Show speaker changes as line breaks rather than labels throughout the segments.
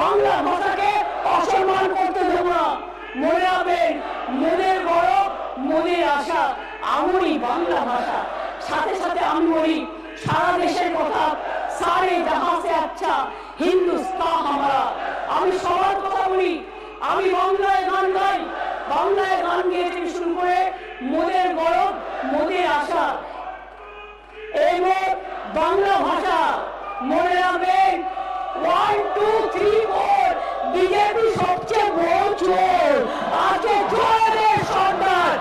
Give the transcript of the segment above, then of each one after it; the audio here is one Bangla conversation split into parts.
বাংলা ভাষাকে অসম্মান করতে দেব না। মনে রাখবেন, মনের গৌরব, মনের আশা আমরি বাংলা ভাষা। সাথে সাথে আমি বলি, সারা দেশের কথা, সারে জাহাঁ সে আচ্ছা হিন্দুস্তান হামারা আমি সবার কথা বলি, আমি বাংলায় গান গাই, বাংলায় গান গেয়ে থেকে শুরু করে মনের গৌরব, মনের আশা। এবং বাংলা ভাষা, মনে রাখবেন one two three four BJP সবচেয়ে বড় চোর। আজকে চোরের সর্দার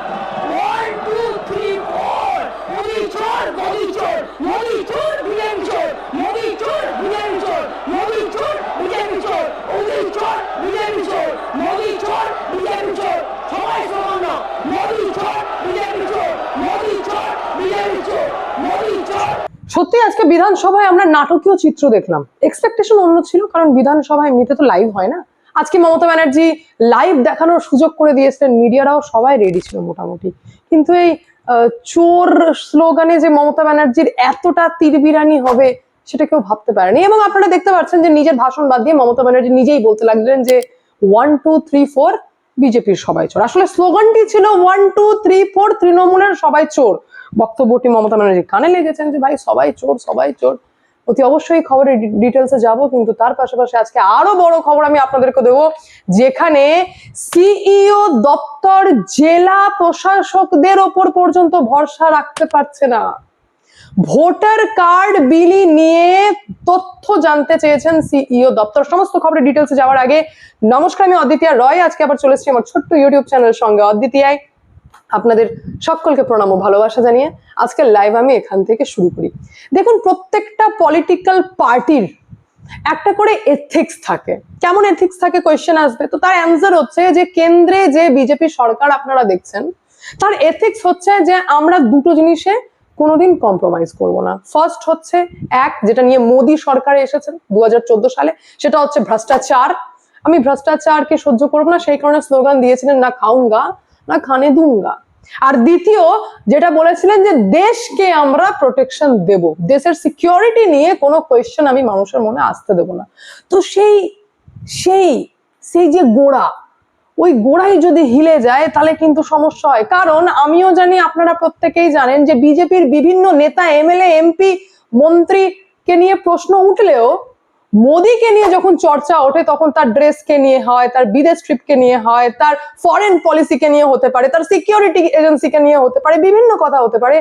one two three four Modi চোর মোদি চোর মোদি চোর বিজেপি চোর মোদি চোর বিজেপি চোর মোদি চোর বিজেপি চোর মোদি চোর বিজেপি চোর মোদি চোর বিজেপি চোর সবাই সমান না মোদি চোর বিজেপি চোর মোদি চোর বিজেপি চোর মোদি চোর
সত্যি আজকে বিধানসভায় আমরা নাটকীয় চিত্র দেখলাম। এক্সপেকটেশন অন্য ছিল, কারণ বিধানসভায় এমনিতে তো লাইভ হয় না। আজকে মমতা ব্যানার্জি লাইভ দেখানোর সুযোগ করে দিয়েছিলেন, মিডিয়ারাও সবাই রেডি ছিল মোটামুটি। কিন্তু এই চোর স্লোগানে যে মমতা ব্যানার্জির এতটা তীরবিরানি হবে, সেটা কেউ ভাবতে পারেনি। এবং আপনারা দেখতে পাচ্ছেন যে নিজের ভাষণ বাদ দিয়ে মমতা ব্যানার্জি নিজেই বলতে লাগলেন যে ওয়ান টু থ্রি ফোর বিজেপির সবাই চোর। আসলে স্লোগানটি ছিল ওয়ান টু থ্রি ফোর তৃণমূলের সবাই চোর। বক্তব্যটি মমতা ব্যানার্জি কানে লেগেছেন যে, ভাই, সবাই চোর সবাই চোর। অতি অবশ্যই খবরের ডিটেলসে যাব, কিন্তু তার পাশাপাশি আজকে আরও বড় খবর আমি আপনাদেরকে দেবো, যেখানে সিইও দপ্তর জেলা প্রশাসকদের ওপর পর্যন্ত ভরসা রাখতে পারছে না। ভোটার কার্ড বিলি নিয়ে তথ্য জানতে চেয়েছেন সিইও দপ্তর। সমস্ত খবরের ডিটেলসে যাওয়ার আগে নমস্কার, আমি অদ্বিতীয় রয়। আজকে আবার চলে এসেছি আমার ছোট্ট ইউটিউব চ্যানেলের সঙ্গে অদ্বিতীয়ায় আপনাদের সকলকে প্রণাম ও ভালোবাসা জানিয়ে আজকের লাইভ আমি এখান থেকে শুরু করি। দেখুন, প্রত্যেকটা পলিটিক্যাল পার্টির একটা করে এথিক্স থাকে। কেমন এথিক্স থাকে কোয়েশ্চেন আসবে? তো তার অ্যান্সার হচ্ছে যে কেন্দ্রে যে বিজেপি সরকার আপনারা দেখছেন, তার এথিক্স হচ্ছে যে আমরা দুটো জিনিসে কোনোদিন কম্প্রোমাইজ করব না। ফার্স্ট হচ্ছে এক, যেটা নিয়ে মোদী সরকারে এসেছেন দু হাজার চোদ্দ সালে, সেটা হচ্ছে ভ্রষ্টাচার। আমি ভ্রষ্টাচারকে সহ্য করব না, সেই কারণে স্লোগান দিয়েছিলেন, না খাউঙ্গা না, খানে দুঙ্গা। আর দ্বিতীয়, যেটা বলেছিলেন যে দেশকে আমরা প্রোটেকশন দেব। দেশের সিকিউরিটি নিয়ে কোনো কোয়েশ্চেন আমি মানুষের মনে আসতে দেব না। তো সেই সেই সেই যে গোড়া, ওই গোড়াই যদি হিলে যায়, তাহলে কিন্তু সমস্যা হয়। কারণ আমিও জানি, আপনারা প্রত্যেকেই জানেন যে বিজেপির বিভিন্ন নেতা, এমএলএ, এমপি, মন্ত্রীকে নিয়ে প্রশ্ন উঠলেও মোদীকে নিয়ে যখন চর্চা ওঠে, তখন তার ড্রেসকে নিয়ে হয়, তার বিদেশ ট্রিপকে নিয়ে হয়, তার ফরেন পলিসিকে নিয়ে হতে পারে, তার সিকিউরিটি এজেন্সিকে নিয়ে হতে পারে, বিভিন্ন কথা হতে পারে।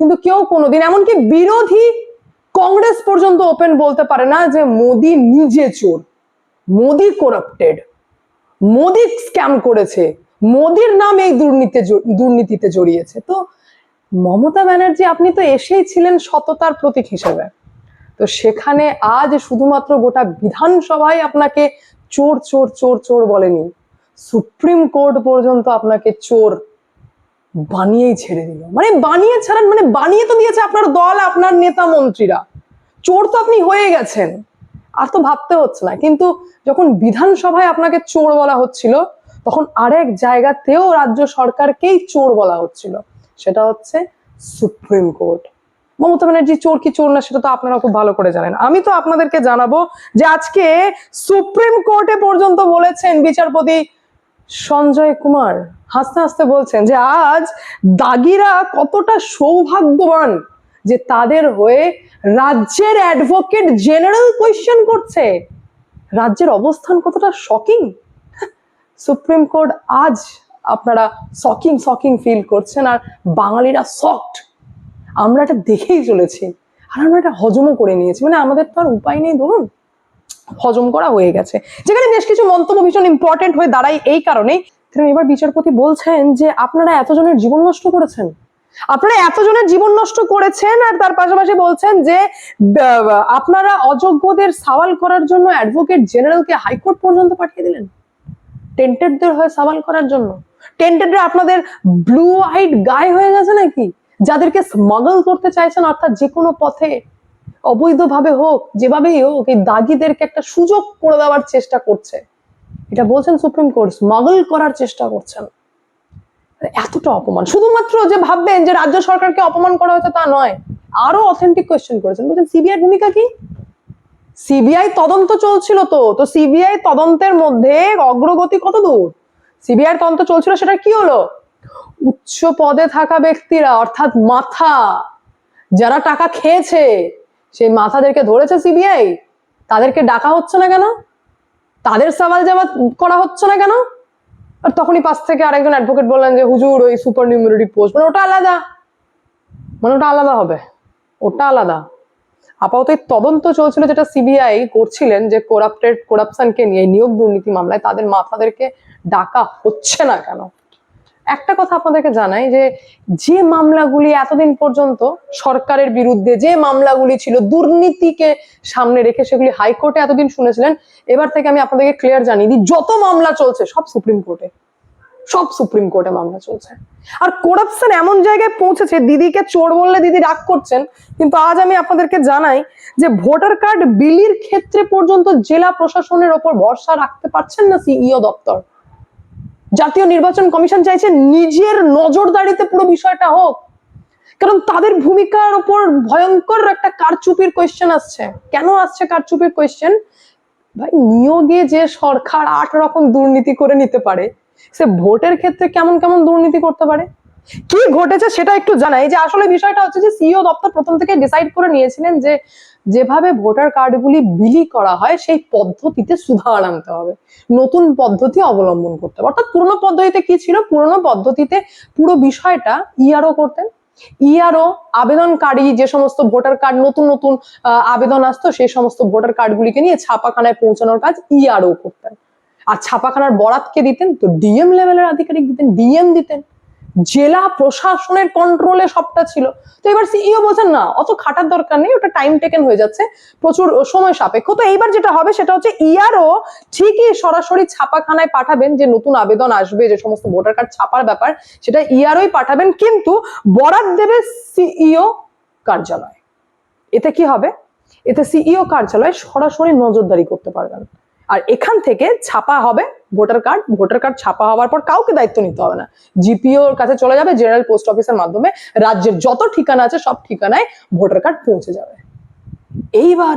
কিন্তু কেউ কোনোদিন, এমনকি বিরোধী কংগ্রেস পর্যন্ত ওপেন বলতে পারে না যে মোদী নিজে চোর, মোদি করাপ্টেড মোদী স্ক্যাম করেছে, মোদির নাম এই দুর্নীতি দুর্নীতিতে জড়িয়েছে। তো মমতা ব্যানার্জি, আপনি তো এসেই ছিলেন সততার প্রতীক হিসেবে। তো সেখানে আজ শুধুমাত্র গোটা বিধানসভায় আপনাকে চোর চোর চোর চোর বলেনি। সুপ্রিম কোর্ট পর্যন্ত আপনাকে চোর বানিয়েই ছেড়ে দিল। মানে বানিয়ে ছাড়ান মানে বানিয়ে তো দিয়েছে আপনার দল, আপনার নেতা, মন্ত্রীরা। চোর তো আপনি হয়ে গেছেন। আর তো ভাবতে হচ্ছে না। কিন্তু যখন বিধানসভায় আপনাকে চোর বলা হচ্ছিল, তখন আরেক জায়গাতেও রাজ্য সরকারকেই চোর বলা হচ্ছিল। সেটা হচ্ছে সুপ্রিম কোর্ট। মমতা ব্যানার্জি চোর কি চোর না, সেটা তো আপনারা খুব ভালো করে জানেন। আমি তো আপনাদেরকে জানাব যে আজকে সুপ্রিম কোর্টে পর্যন্ত বলেছেন বিচারপতি সঞ্জয় কুমার। হাসতে হাসতে বলছেন যে আজ দাগিরা কতটা সৌভাগ্যবান যে তাদের হয়ে রাজ্যের অ্যাডভোকেট জেনারেল কোয়েশ্চেন করছে। রাজ্যের অবস্থান কতটা শকিং সুপ্রিম কোর্ট আজ আপনারা শকিং শকিং ফিল করছেন, আর বাঙালিরা সফট আমরা এটা দেখেই চলেছি। আর আমরা এটা হজমও করে নিয়েছি। মানে আমাদের তো আর উপায় নেই, ধরুন। হজম করা হয়ে গেছে। যেখানে বেশ কিছু মন্তব্য ভীষণ ইম্পর্টেন্ট হয়ে দাঁড়ায় এই কারণেই। এবার বিচারপতি বলছেন যে, আপনারা এতজনের জীবন নষ্ট করেছেন। আপনারা এতজনের জীবন নষ্ট করেছেন আর তার পাশাপাশি বলছেন যে আপনারা অযোগ্যদের সওয়াল করার জন্য অ্যাডভোকেট জেনারেলকে হাইকোর্ট পর্যন্ত পাঠিয়ে দিলেন। টেন্টেডদের হয়ে সওয়াল করার জন্য। টেন্টেডরা আপনাদের ব্লু আইড গায়ে হয়ে গেছে নাকি? যাদেরকে স্মাগল করতে চাইছেন, অর্থাৎ যে কোনো পথে, অবৈধভাবে হোক, যেভাবেই হোক, এই দাগিদেরকে একটা সুযোগ করে দেওয়ার চেষ্টা করছে। এটা বলছেন সুপ্রিম কোর্ট স্মাগল করার চেষ্টা করছেন। এতটা অপমান। শুধুমাত্র যে ভাববেন যে রাজ্য সরকারকে অপমান করা হয়েছে তা নয়, আরও অথেন্টিক কোয়েশ্চেন করেছেন। বলছেন সিবিআই ভূমিকা কি? সিবিআই তদন্ত চলছিল তো তো সিবিআই তদন্তের মধ্যে অগ্রগতি কত দূর? সিবিআই তদন্ত চলছিল, সেটা কি হলো? উচ্চ পদে থাকা ব্যক্তিরা, অর্থাৎ মাথা, যারা টাকা খেয়েছে, সেই মাথাদেরকে ধরেছে সিবিআই তাদেরকে ডাকা হচ্ছে না কেন? তাদের সওয়াল জবাব করা হচ্ছে না কেন? আর তখনই পাশ থেকে আরেকজন অ্যাডভোকেট বললেন যে, হুজুর, ওই সুপার নিউমারিটি পোস্ট মানে ওটা আলাদা। মানে ওটা আলাদা হবে। ওটা আলাদা। আপাতত এই তদন্ত চলছিল যেটা সিবিআই করছিলেন যে করাপ্টেড করাপশনকে নিয়ে, নিয়োগ দুর্নীতি মামলায় তাদের মাথাদেরকে ডাকা হচ্ছে না কেন? একটা কথা আপনাদেরকে জানাই যে যে মামলাগুলি এতদিন পর্যন্ত সরকারের বিরুদ্ধে, যে মামলাগুলি ছিল দুর্নীতিকে সামনে রেখে, সেগুলি হাইকোর্টে এতদিন শুনেছিলেন। এবার থেকে আমি আপনাদেরকে ক্লিয়ার জানিয়ে দিই, যত মামলা চলছে, সব সুপ্রিম কোর্টে। সব সুপ্রিম কোর্টে মামলা চলছে। আর করাপশন এমন জায়গায় পৌঁছেছে, দিদিকে চোর বললে দিদি রাগ করছেন, কিন্তু আজ আমি আপনাদেরকে জানাই যে, ভোটার কার্ড বিলির ক্ষেত্রে পর্যন্ত জেলা প্রশাসনের ওপর ভরসা রাখতে পারছেন না সিইও দপ্তর। জাতীয় নির্বাচন কমিশন চাইছে নিজের নজরদারিতে পুরো বিষয়টা হোক। কারণ তাদের ভূমিকার উপর ভয়ঙ্কর একটা কারচুপির কোয়েশ্চেন আসছে। কেন আসছে কারচুপির কোয়েশ্চেন ভাই, নিয়োগে যে সরকার আট রকম দুর্নীতি করে নিতে পারে, সে ভোটের ক্ষেত্রে কেমন কেমন দুর্নীতি করতে পারে? কি ঘটেছে সেটা একটু জানাই। যে আসলে বিষয়টা হচ্ছে যে সিইও দপ্তর প্রথম থেকে ডিসাইড করে নিয়েছিলেন যে যেভাবে ভোটার কার্ডগুলি বিলি করা হয়, সেই পদ্ধতিতে সুধার আনতে হবে। নতুন পদ্ধতি অবলম্বন করতে হবে। অর্থাৎ পুরনো পদ্ধতিতে কি ছিল? পুরনো পদ্ধতিতে পুরো বিষয়টা ইআরও করতেন। ইআরও আবেদনকারী যে সমস্ত ভোটার কার্ড, নতুন নতুন আবেদন আসতো, সেই সমস্ত ভোটার কার্ডগুলিকে নিয়ে ছাপাখানায় পৌঁছানোর কাজ ইআরও করতেন। আর ছাপাখানার বরাতকে দিতেন, তো ডিএম লেভেলের আধিকারিক দিতেন ডিএম দিতেন। জেলা প্রশাসনের কন্ট্রোলে সবটা ছিল। তো এবার সিইও বলছেন, না, অত খাটার দরকার নেই, ওটা টাইম টেকেন হয়ে যাচ্ছে। প্রচুর সময় সাপেক্ষ। তো এইবার যেটা হবে, সেটা হচ্ছে ইআরও ঠিকই সরাসরি ছাপাখানায় পাঠাবেন যে নতুন আবেদন আসবে, যে সমস্ত ভোটার কার্ড ছাপার ব্যাপার, সেটা ইআরওই পাঠাবেন। কিন্তু বরাদ দেবে সিইও কার্যালয়। এতে কি হবে? এতে সিইও কার্যালয় সরাসরি নজরদারি করতে পারবেন আর এখান থেকে ছাপা হবে ভোটার কার্ড ভোটার কার্ড ছাপা হওয়ার পর কাউকে দায়িত্ব নিতে হবে না। জিপিওর কাছে চলে যাবে, জেনারেল পোস্ট অফিসের মাধ্যমে রাজ্যের যত ঠিকানা আছে সব ঠিকানায় ভোটার কার্ড পৌঁছে যাবে। এইবার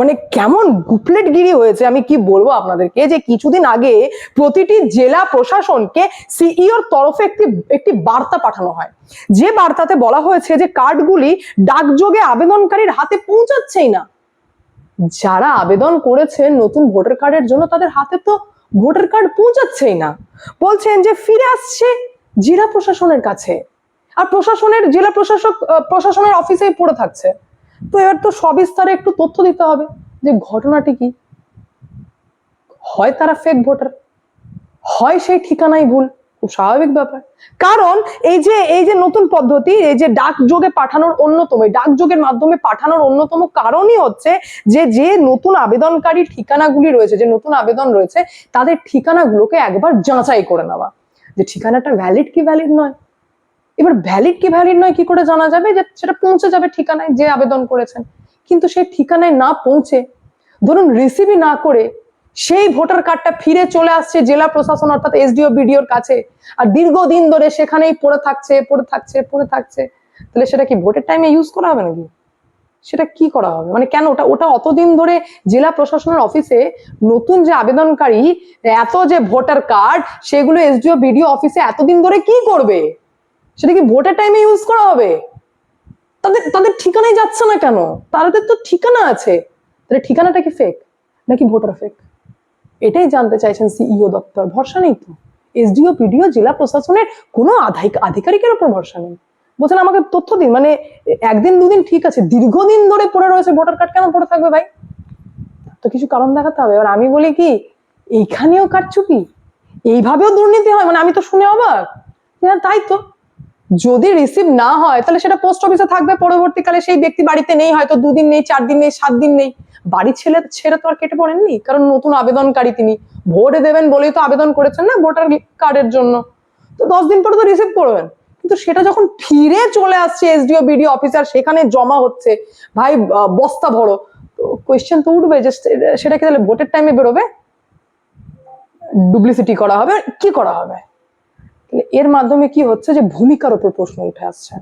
মানে কেমন গুপলেটগিরি হয়েছে, আমি কি বলব আপনাদেরকে যে কিছুদিন আগে প্রতিটি জেলা প্রশাসনকে সিইওর তরফে একটি একটি বার্তা পাঠানো হয়। যে বার্তাতে বলা হয়েছে যে কার্ডগুলি ডাকযোগে আবেদনকারীর হাতে পৌঁছাচ্ছেই না। যারা আবেদন করেছেন নতুন ভোটার কার্ডের জন্য তাদের হাতে তো ভোটার কার্ড পৌঁছাচ্ছেই না। বলছেন যে ফিরে আসছে জেলা প্রশাসনের কাছে। আর প্রশাসনের, জেলা প্রশাসক প্রশাসনের অফিসে পড়ে থাকছে। তো এবার তো সবিস্তারে একটু তথ্য দিতে হবে যে ঘটনাটি কি? হয় তারা ফেক ভোটার হয় সেই ঠিকানাই ভুল? খুব স্বাভাবিক ব্যাপার। কারণ এই যে এই যে নতুন পদ্ধতি, এই যে ডাক যোগে পাঠানোর অন্যতম ডাক যোগের মাধ্যমে পাঠানোর অন্যতম কারণই হচ্ছে যে যে নতুন আবেদনকারী ঠিকানাগুলি রয়েছে, যে নতুন আবেদন রয়েছে, তাদের ঠিকানাগুলোকে একবার যাচাই করে নেওয়া। যে ঠিকানাটা ভ্যালিড কি ভ্যালিড নয়? এবার ভ্যালিড কি ভ্যালিড নয় কি করে জানা যাবে? যে সেটা পৌঁছে যাবে ঠিকানায় যে আবেদন করেছেন। কিন্তু সেই ঠিকানায় না পৌঁছে, ধরুন রিসিভই না করে সেই ভোটার কার্ডটা ফিরে চলে আসছে জেলা প্রশাসন, অর্থাৎ এসডিও, বিডিওর কাছে। আর দীর্ঘদিন ধরে সেখানেই পড়ে থাকছে পড়ে থাকছে পড়ে থাকছে। তাহলে সেটা কি ভোটের টাইমে ইউজ করা হবে নাকি? সেটা কি করা হবে? মানে কেন ওটা ওটা অতদিন ধরে জেলা প্রশাসনের অফিসে নতুন যে আবেদনকারী, এত যে ভোটার কার্ড, সেগুলো এসডিও, বিডিও অফিসে এতদিন ধরে কি করবে? সেটা কি ভোটের টাইমে ইউজ করা হবে? তাদের তাদের ঠিকানায় যাচ্ছে না কেন? তাদের তো ঠিকানা আছে। তাহলে ঠিকানাটা কি ফেক নাকি ভোটার ফেক এটাই জানতে চাইছেন সিইও দপ্তর। ভরসা নেই তো? এসডিও পিডিও জেলা প্রশাসনের কোনো আধিকারিকের উপর ভরসা নেই। বলছেন, আমাকে তথ্য দিন। মানে একদিন, দুদিন ঠিক আছে। দীর্ঘদিন ধরে পড়ে রয়েছে ভোটার কার্ড, কেন পড়ে থাকবে ভাই? তো কিছু কারণ দেখাতে হবে। এবার আমি বলি কি, এইখানেও কারচুপি? এইভাবেও দুর্নীতি হয়? মানে আমি তো শুনে অবাক। হ্যাঁ তাই তো। যদি রিসিভ না হয়, তাহলে সেটা পোস্ট অফিসে থাকবে। পরবর্তীকালে সেই ব্যক্তি বাড়িতে নেই, হয়তো দুদিন নেই চার দিন নেই সাত দিন নেই। বাড়ি ছেলে ছেড়ে তো আর কেটে পড়েননি? কারণ নতুন আবেদনকারী তিনি। ভোট দেবেন বলেই তো আবেদন করেছেন না ভোটার কার্ডের জন্য। তো দশ দিন পরে তো রিসিভ করবেন। কিন্তু সেটা যখন ফিরে চলে আসছে এসডিও বিডিও অফিসার সেখানে জমা হচ্ছে। ভাই বস্তা ভরো। তো কোয়েশ্চেন তো উঠবে যে সেটা কি তাহলে ভোটের টাইমে বেরোবে? ডুপ্লিসিটি করা হবে? কি করা হবে? এর মাধ্যমে কি হচ্ছে যে ভূমিকার উপর প্রশ্ন উঠে আসছে।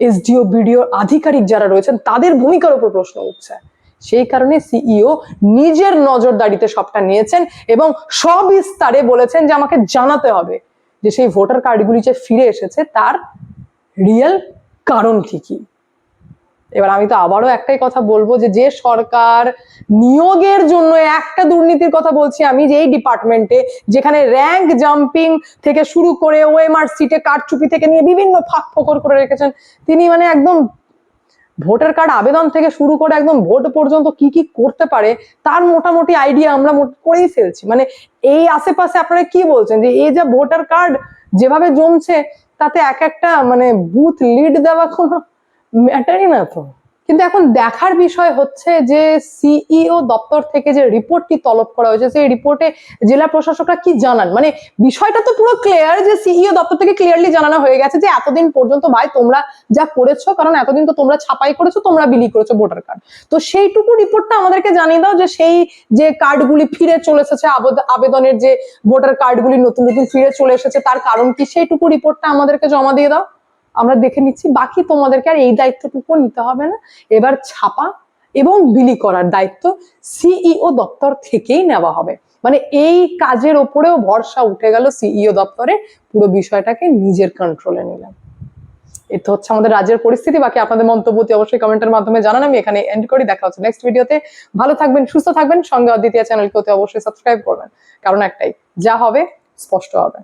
এসডিও বিডিও আধিকারিক যারা রয়েছেন, তাদের ভূমিকার উপর প্রশ্ন উঠছে। সেই কারণে সিইও নিজের নজরদারিতে সবটা নিয়েছেন এবং সবিস্তারে বলেছেন যে আমাকে জানাতে হবে যে সেই ভোটার কার্ডগুলি যে ফিরে এসেছে তার রিয়েল কারণ কি কি। এবার আমি তো আবারও একটাই কথা বলব যে যে সরকার নিয়োগের জন্য একটা দুর্নীতির কথা বলছি আমি যে এই ডিপার্টমেন্টে যেখানে র্যাঙ্ক জাম্পিং থেকে শুরু করে ওএমআর সিটে কারচুপি থেকে নিয়ে বিভিন্ন ফাঁক ফোকর করে রেখেছেন, তিনি মানে একদম ভোটার কার্ড আবেদন থেকে শুরু করে একদম ভোট পর্যন্ত কি কি করতে পারে, তার মোটামুটি আইডিয়া আমরা করেই ফেলছি। মানে এই আশেপাশে আপনারা কি বলছেন যে এই যে ভোটার কার্ড যেভাবে জমছে, তাতে এক একটা মানে বুথ লিড দেওয়া কোনো ম্যাটারই না তো? কিন্তু এখন দেখার বিষয় হচ্ছে যে সিইও দপ্তর থেকে যে রিপোর্টটি তলব করা হয়েছে, সেই রিপোর্টে জেলা প্রশাসকরা কি জানান? মানে বিষয়টা তো পুরো ক্লিয়ার যে সিইও দপ্তর থেকে ক্লিয়ারলি জানানো হয়ে গেছে যে এতদিন পর্যন্ত ভাই তোমরা যা করেছ, কারণ এতদিন তো তোমরা ছাপাই করেছ, তোমরা বিলি করেছ ভোটার কার্ড। তো সেইটুকু রিপোর্টটা আমাদেরকে জানিয়ে দাও যে সেই যে কার্ডগুলি ফিরে চলে এসেছে আবেদনের যে ভোটার কার্ডগুলি নতুন নতুন ফিরে চলে এসেছে, তার কারণ কি? সেইটুকু রিপোর্টটা আমাদেরকে জমা দিয়ে দাও। আমরা দেখে নিচ্ছি, বাকি তোমাদেরকে আর এই দায়িত্বটুকু নিতে হবে না। এবার ছাপা এবং বিলি করার দায়িত্ব সিইও দপ্তর থেকেই নেওয়া হবে। মানে এই কাজের ওপরেও ভরসা উঠে গেল সিইও দপ্তরে, পুরো বিষয়টাকে নিজের কন্ট্রোলে নিলাম। তো হচ্ছে আমাদের রাজ্যের পরিস্থিতি। বাকি আপনাদের মন্তব্যটি অবশ্যই কমেন্টের মাধ্যমে জানান। আমি এখানে এন্ড করি। দেখা হচ্ছে নেক্সট ভিডিওতে ভালো থাকবেন, সুস্থ থাকবেন। সঙ্গে অদ্বিতীয় চ্যানেলকে অবশ্যই সাবস্ক্রাইব করবেন। কারণ একটাই, যা হবে, স্পষ্ট হবে।